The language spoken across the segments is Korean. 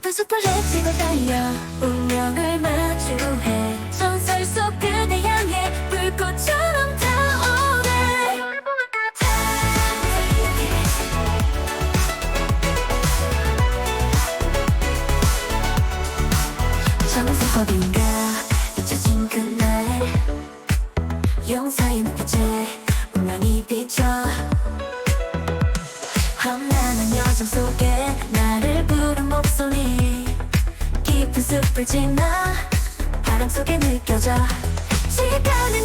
깊은 숲을 헤치고 달려 운명을 마주해 전설 속 그대 향해 불꽃처럼 정색 어딘가 숲을 지나 바람 속에 느껴져 시간을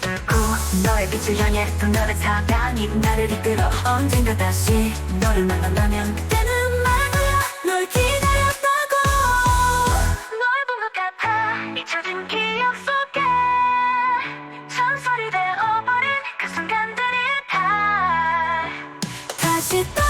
뚫고 너의 빛을 향해 또 너를 사랑이 나를 이끌어 언젠가 다시 너를 만난다면 때는 말거야 널 기다렸다고. 널 본 것 같아. 잊혀진 기억 속에 전설이 되어버린 그 순간들이 다. 다시 또